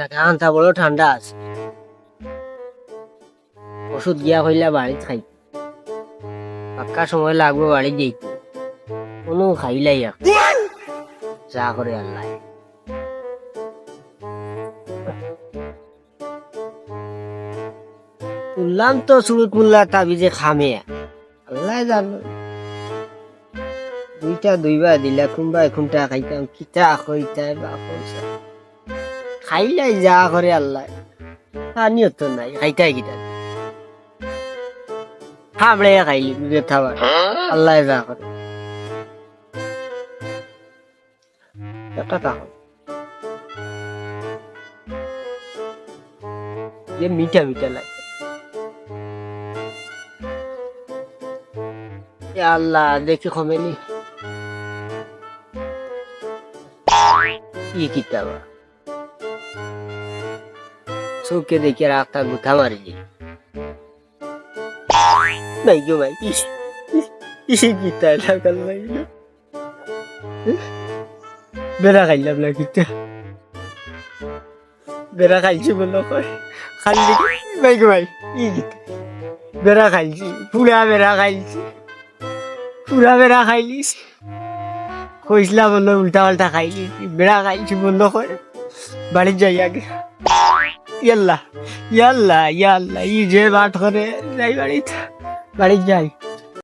থাকে আনতা ঠান্ডা আছে। ওষুধ গিয়া বাড়ি খাই। পাক্কা সময় লাগবে বাড়ি কোনো খাইলাই যা করে আল্লাহ। তো মুল্লা খামে। আল্লাহ জানো। দুইটা দুইবার দিলা, কোনবা এখনটা খাইতাম, কিতা কইতাই বা কইসা খাইলাই যা করে আল্লাহ। পানিও তো নাই, খাইতাই কিতা? হাবড়ে খাইলি খাবার আল্লাহ যা করে। যে মিঠা মিঠা লাগে। আল্লাহ, দেখে কমেলি। কি কিতাব চোখে দেখে রাখতা গুথা মারিলি ভাই গো ভাই কি কিতা লাগাল ভাই বেড়া খাইলাম না কিতা বেড়া খাইছি বলো কয় খালি ভাই গো ভাই কি কিতা বেড়া খাইছি, পুরা বেড়া খাইছি। পুরা বেড়া খাইলিস? কইসলা বলল উল্টা পাল্টা খাইলি। বেড়া খাইছি বন্ধ করে বাড়ি যাই আগে ইয়াল্লা ইয়াল্লা ইয়াল্লা ই যে বাট করে যাই বাড়িতে বাড়ি যাই